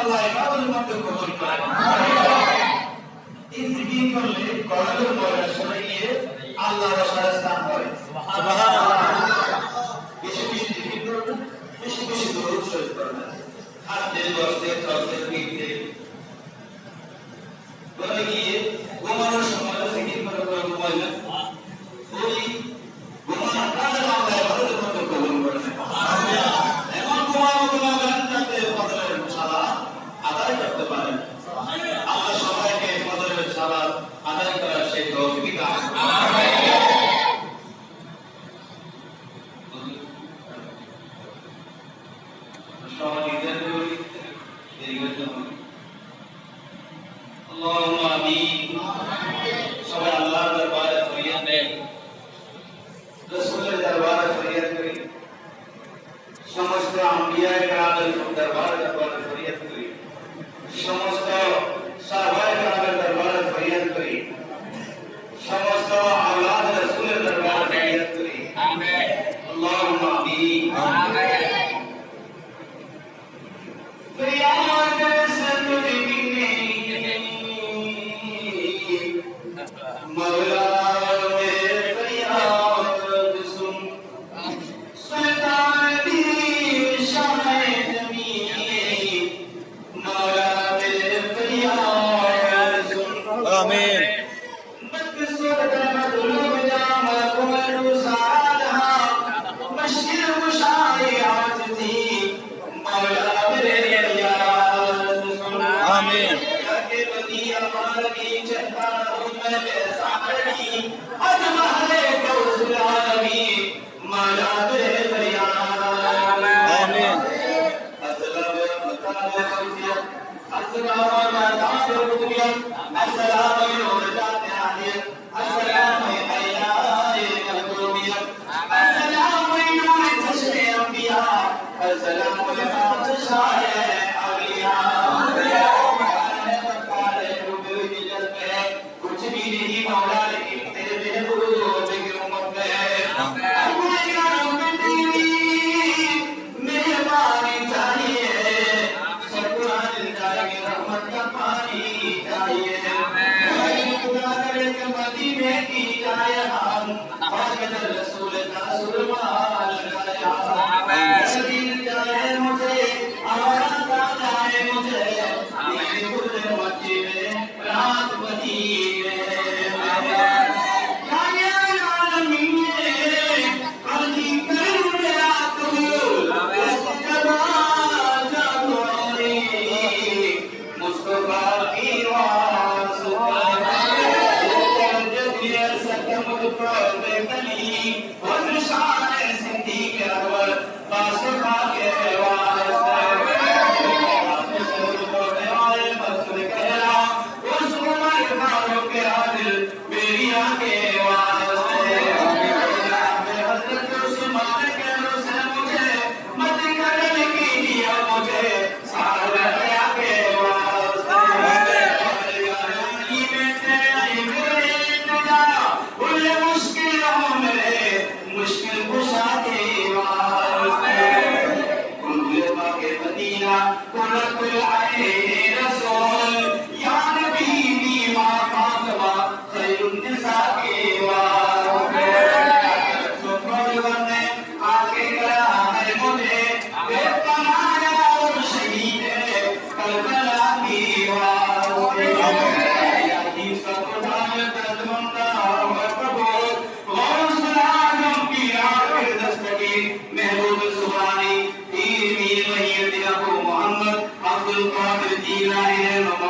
আল্লাহ কারণ মধ্যে কবুল করেন। এই জিকির করলে গরমের পরে সবাই গিয়ে আল্লাহ রসায় স্নান করে বেশি বেশি জিকির করবেন বেশি বেশি দৌড় শরীর করবেন হাতে বসতে চলতে ফিরতে ঘরে গিয়ে ঘুমানোর সময় জিকির করে করে ঘুমাইবেন সবাই আল্লাহর দরবারে ফরিয়াদ নেন রসুলের দরবারে ফরিয়াদ করি সমস্ত আম্বিয়া কেরামের দরবারে দরবারে ফরিয়াদ করি সমস্ত الفوزية السلام على دعاء الربوبية السلام من وردات العالية السلام يا حياي القلوبية السلام من نور تشري الأنبياء السلام لما تشاء पानी चाहिए que Father, Father, Eli, and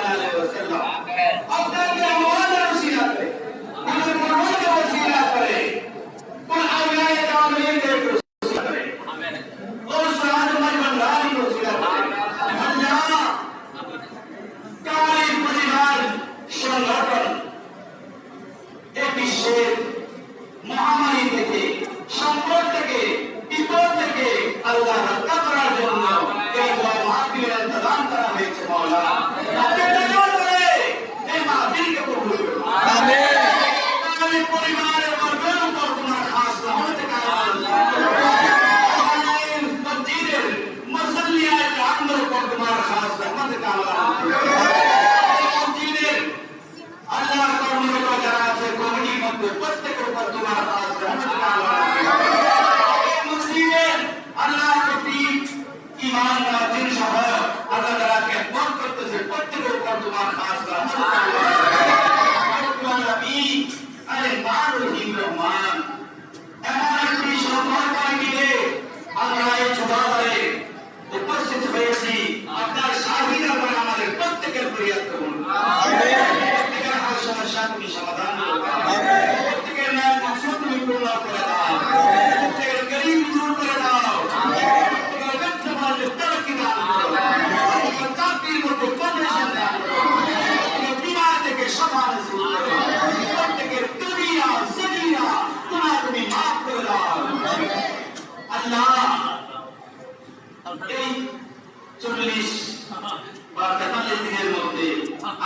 not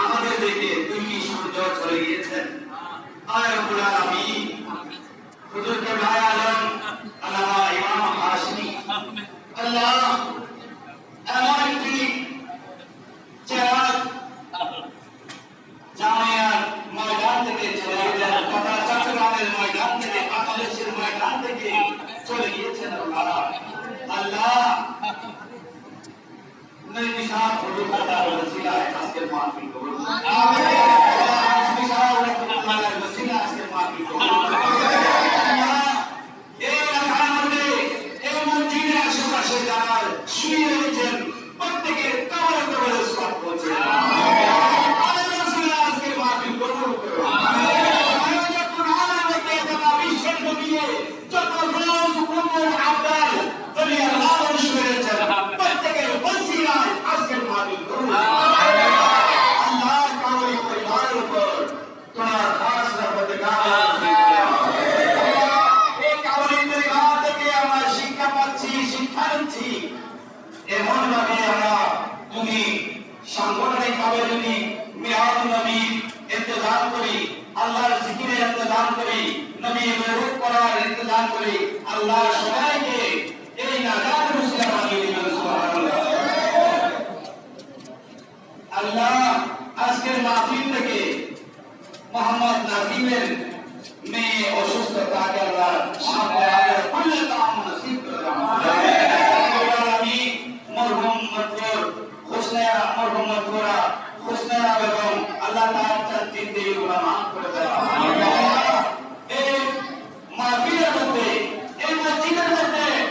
আমাদের দেখে তিনি সূর্য চলে গিয়েছেন। আয় আমি হুজুর কেবলায় আল্লাহ ইমাম হাসনি আল্লাহ একটি Amém. এই করি আল্লাহর জিকিরের ইন্তজাম করি করি আল্লাহ সবাইকে এই নাজাত আল্লাহ আজকের মাহফিল মোহাম্মদ নাসিমের মেয়ে অসুস্থতা আল্লাহ সাফায়াত কুল্লু তাম